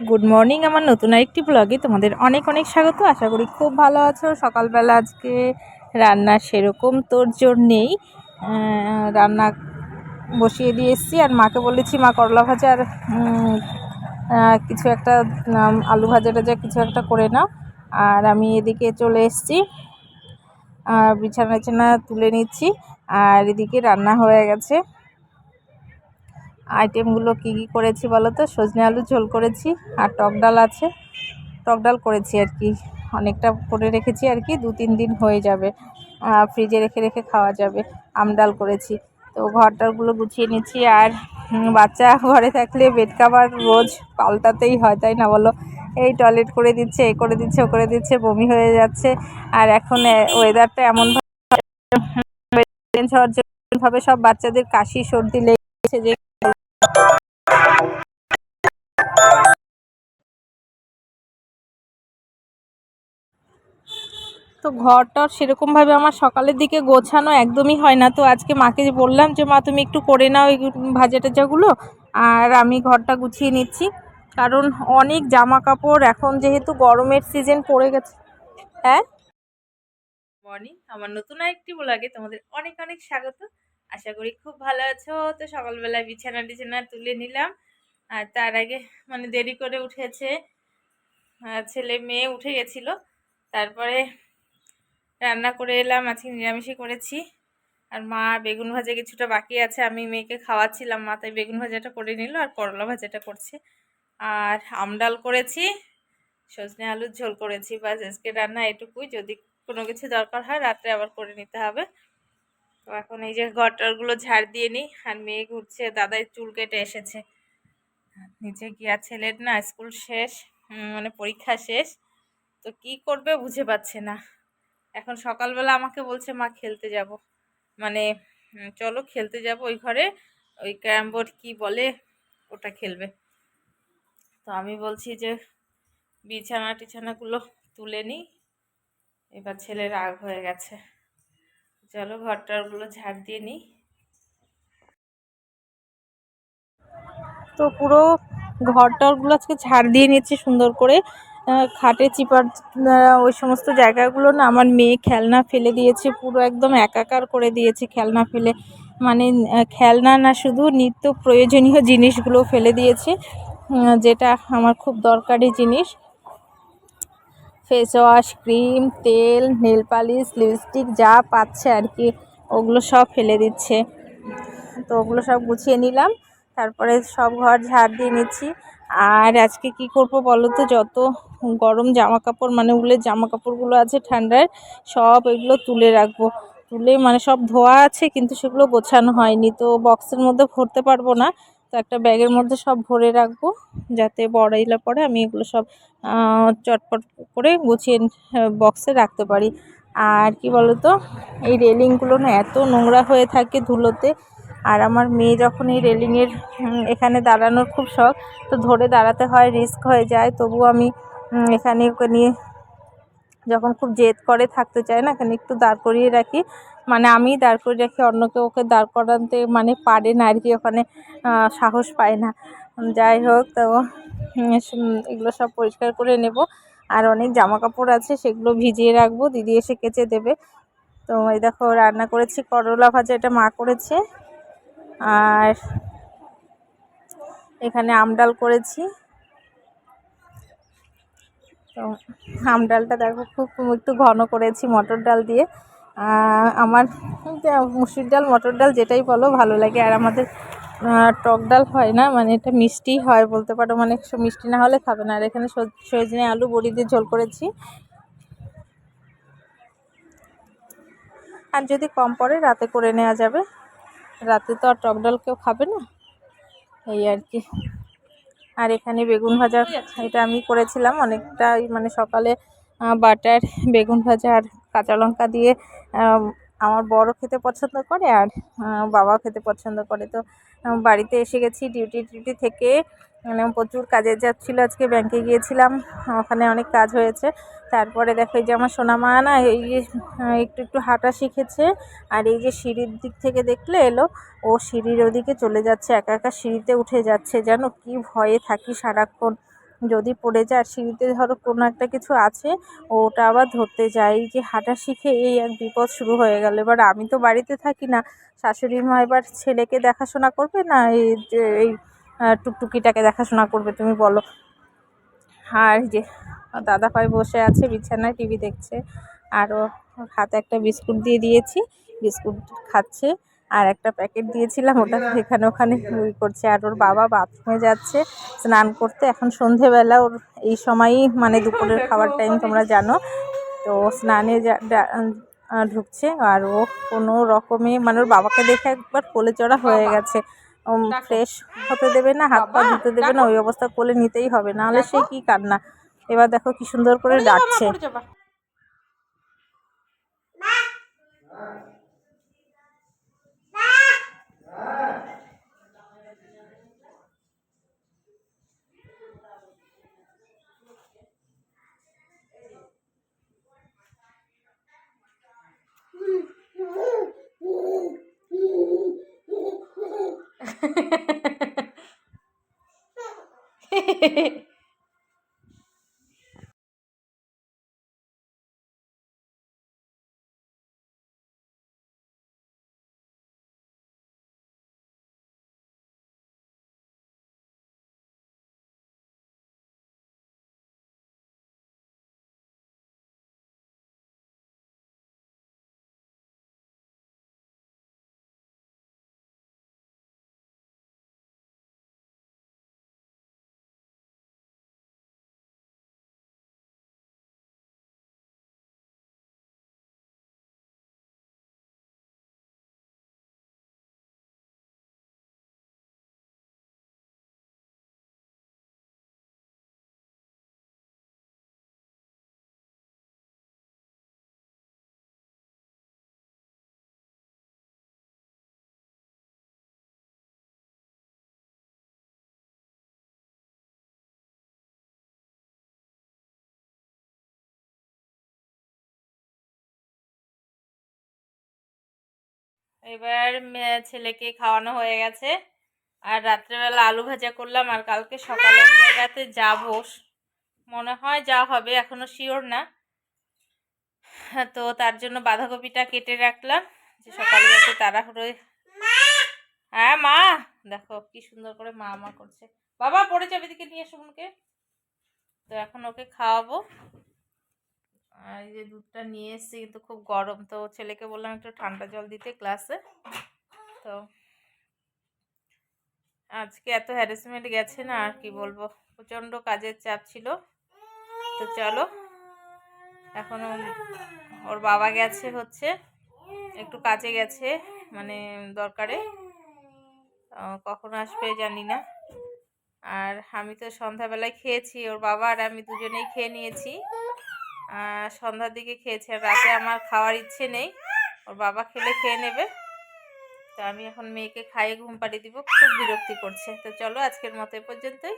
Good morning আমার নতুন আরেকটি ব্লগে তোমাদের অনেক অনেক স্বাগত। আশা করি খুব ভালো আছো। সকালবেলা আজকে রান্না সেরকম তোর জোর নেই। রান্না বসিয়ে দিয়ে এসেছি আর মাকে বলেছি, মা, করলা ভাজা আর কিছু একটা আলু ভাজা টাজা কিছু একটা করে নাও। আর আমি এদিকে চলে এসেছি। আর বিছানা টিছানা তুলে নিচ্ছি। আর এদিকে রান্না হয়ে গেছে। আইটেমগুলো কী কী করেছি বলো তো? সজনে আলু ঝোল করেছি আর টক ডাল আছে। টক ডাল করেছি আর কি। অনেকটা করে রেখেছি আর কি, দু তিন দিন হয়ে যাবে। ফ্রিজে রেখে রেখে খাওয়া যাবে। আম ডাল করেছি। তো ঘরটারগুলো গুছিয়ে নিচ্ছি আর বাচ্চা ঘরে থাকলে বেড কাভার রোজ পাল্টাতেই হয়, তাই না বলো? এই টয়লেট করে দিচ্ছে, এ করে দিচ্ছে, ও করে দিচ্ছে, বমি হয়ে যাচ্ছে। আর এখন ওয়েদারটা এমন চেঞ্জ হওয়ার জন্য ভাবে সব বাচ্চাদের কাশি, সর্দি লেগেছে যে তো ঘরটা সেরকমভাবে আমার সকালের দিকে গোছানো একদমই হয় না। তো আজকে মাকে বললাম যে, মা, তুমি একটু করে নাও এই ভাজা টাজাগুলো আর আমি ঘরটা গুছিয়ে নিচ্ছি। কারণ অনেক জামা কাপড় এখন যেহেতু গরমের সিজন পড়ে গেছে। হ্যাঁ? মর্নিং আমার নতুন আরেকটি ব্লগে তোমাদের অনেক অনেক স্বাগত। আশা করি খুব ভালো আছো। তো সকালবেলায় বিছানা টিছানা তুলে নিলাম। আর তার আগে মানে দেরি করে উঠেছে। ছেলে মেয়ে উঠে গেছিল। তারপরে রান্না করে এলাম, আজকে নিরামিষই করেছি। আর মা বেগুন ভাজা কিছুটা বাকি আছে, আমি মেয়েকে খাওয়াচ্ছিলাম, মা তাই বেগুন ভাজাটা করে নিল আর করলা ভাজাটা করছে। আর আমডাল করেছি, সজনে আলুর ঝোল করেছি, বাস আজকে রান্না এটুকুই। যদি কোনো কিছু দরকার হয় রাত্রে আবার করে নিতে হবে। তো এখন এই যে ঘরটারগুলো ঝাড় দিয়ে নিই, আর মেয়ে ঘুরছে দাদাই চুল কেটে এসেছে। নিচে গিয়া ছেলের না স্কুল শেষ মানে পরীক্ষা শেষ। তো কি করবে বুঝে পাচ্ছে না। এখন সকালবেলা আমাকে বলছে, মা, খেলতে যাব। মানে চলো খেলতে যাব ওই ঘরে। ওই ক্যারাম বোর্ড কী বলে, ওটা খেলবে। তো আমি বলছি যে, বিছানা টিছানাগুলো তুলে নিই। এবার ছেলে রাগ হয়ে গেছে। চলো ঘরটারগুলো ঝাড় দিয়ে নিই। তো পুরো ঘরটারগুলো আজকে ঝাড় দিয়ে নিচ্ছি সুন্দর করে। খাটে চিপার ওই সমস্ত জায়গাগুলো না আমার মেয়ে খেলনা ফেলে দিয়েছে, পুরো একদম একাকার করে দিয়েছে খেলনা ফেলে। মানে খেলনা না শুধু নিত্য প্রয়োজনীয় জিনিসগুলো ফেলে দিয়েছে যেটা আমার খুব দরকারি জিনিস। ফেস ওয়াশ ক্রিম, তেল, নেল পালিশ, লিপস্টিক যা পাচ্ছে আর কি, ওগুলো সব ফেলে দিচ্ছে। তো ওগুলো সব গুছিয়ে নিলাম। তারপরে সব ঘর ঝাড় দিয়ে নিচ্ছি। আর আজকে কি করব বলো তো? যত গরম জামা কাপড় মানে উলের জামা কাপড়গুলো আছে ঠান্ডার, সব এগুলো তুলে রাখব। তুলে মানে সব ধোয়া আছে, কিন্তু সেগুলো গোছানো হয়নি। তো বক্সের মধ্যে ভরতে পারব না। তো একটা ব্যাগের মধ্যে সব ভরে রাখব, যাতে বড় এলে পরে আমি এগুলো সব চটপট করে গুছিয়ে বক্সে রাখতে পারি। আর কি বলতো এই রেলিংগুলো না এত নোংরা হয়ে থাকে ধুলোতে। আর আমার মেয়ে যখন এই রেলিংয়ের এখানে দাঁড়ানোর খুব শখ, তো ধরে দাঁড়াতে হয়, রিস্ক হয়ে যায়। তবু আমি এখানে ওকে নিয়ে যখন খুব জেদ করে থাকতে চায় না, এখানে একটু দাঁড় করিয়ে রাখি। মানে আমি দাঁড় করিয়ে রাখি, অন্য কেউ ওকে দাঁড় করাতে মানে পারে না আর কি, ওখানে সাহস পায় না। যাই হোক, তো এগুলো সব পরিষ্কার করে নেব। আর অনেক জামা কাপড় আছে, সেগুলো ভিজিয়ে রাখব, দিদি এসে কেচে দেবে। তো এই দেখো, রান্না করেছি, করলা ভাজা, এটা মা করেছে। আর এখানে আমডাল করেছি। তো আম ডালটা দেখো খুব একটু ঘন করেছি মটর ডাল দিয়ে। আমার মুসুর ডাল, মটর ডাল যেটাই বলো, ভালো লাগে। আর আমাদের টক ডাল হয় না মানে এটা মিষ্টি হয় বলতে পারো মানে মিষ্টি না হলে খাবে না। আর এখানে সজ- সজনে আলু বড়ি দিয়ে ঝোল করেছি। আর যদি কম পড়ে, রাতে করে নেওয়া যাবে। রাতে তো আর টক ডাল কেউ খাবে না। এই আর কি। আর এখানে বেগুন ভাজা, এটা আমি করেছিলাম অনেকটাই মানে সকালে বাটার, বেগুন ভাজা আর কাঁচা লঙ্কা দিয়ে আমার বড় খেতে পছন্দ করে আর আহ, বাবা খেতে পছন্দ করে। তো বাড়িতে এসে গেছি ডিউটি টিউটি থেকে। মানে প্রচুর কাজে যাচ্ছিল আজকে ব্যাংকে গিয়েছিলাম ওখানে অনেক কাজ হয়েছে। তারপরে দেখো এই যে আমার সোনামা না এই যে একটু একটু হাঁটা শিখেছে। আর এই যে সিঁড়ির দিক থেকে দেখলে এলো ও সিঁড়ির ওদিকে চলে যাচ্ছে একা একা সিঁড়িতে উঠে যাচ্ছে। যেন কি ভয়ে থাকি সারাক্ষণ। যদি পড়ে যায়, আর সিঁড়িতে ধরো কোনো একটা কিছু আছে, ওটা আবার ধরতে যায় যে হাঁটা শিখে এই এক বিপদ শুরু হয়ে গেল। এবার আমি তো বাড়িতে থাকি না। শাশুড়ি মা এবার ছেলেকে দেখাশোনা করবে না? এই যে এই টুকটুকিটাকে দেখাশোনা করবে, তুমি বলো। আর যে দাদা ভাই বসে আছে, বিছানায় টিভি দেখছে। আরও হাতে একটা বিস্কুট দিয়ে দিয়েছি। বিস্কুট খাচ্ছে। আর একটা প্যাকেট দিয়েছিলাম ওটা এখানে ওখানে ইয়ে করছে। আর ওর বাবা বাথরুমে যাচ্ছে স্নান করতে। এখন সন্ধেবেলা ওর এই সময়ই মানে দুপুরের খাবার টাইম তোমরা জানো। তো স্নানে ঢুকছে। আর ও কোনো রকমে মানে ওর বাবাকে দেখে একবার কোলে চড়া হয়ে গেছে। ফ্রেশ হতে দেবে না হাত পা ধুতে দেবে না ওই অবস্থা কোলে নিতেই হবে। নাহলে সে কি কান্না? এবার দেখো কি সুন্দর করে ডাকছে। 嘿嘿嘿嘿嘿。এবার ছেলেকে খাওয়ানো হয়ে গেছে। আর রাত্রেবেলা আলু ভাজা করলাম আর কালকে সকালে এক জায়গাতে যাব। মনে হয় যা হবে এখনও শিওর না। তো তার জন্য বাঁধাকপিটা কেটে রাখলাম। যে সকালে যাতে তাড়াহুড়োয় হ্যাঁ মা! দেখো কি সুন্দর করে মা মা করছে। বাবা পড়ে যাবে দিকে নিয়ে বোনকে। তো এখন ওকে খাওয়াবো। আর এই যে দুধটা নিয়ে এসেছি, কিন্তু খুব গরম। তো ছেলেকে বললাম একটু ঠান্ডা জল দিতে ক্লাসে। তো আজকে এত হ্যারাসমেন্ট গেছে না, আর কি বলব? প্রচণ্ড কাজের চাপ ছিল। তো চলো, এখন ওর বাবা গেছে হচ্ছে, একটু কাজে গেছে মানে দরকারে। কখন আসবে জানি না। আর আমি তো সন্ধ্যাবেলায় খেয়েছি, ওর বাবা আর আমি দুজনেই খেয়ে নিয়েছি। সন্ধ্যার দিকে খেয়েছে রাতে আমার খাওয়ার ইচ্ছে নেই। ওর বাবা খেলে খেয়ে নেবে। তো আমি এখন মেয়েকে খাইয়ে ঘুম পাড়িয়ে দিব, খুব বিরক্তি করছে। তো চলো আজকের মতো এ পর্যন্তই।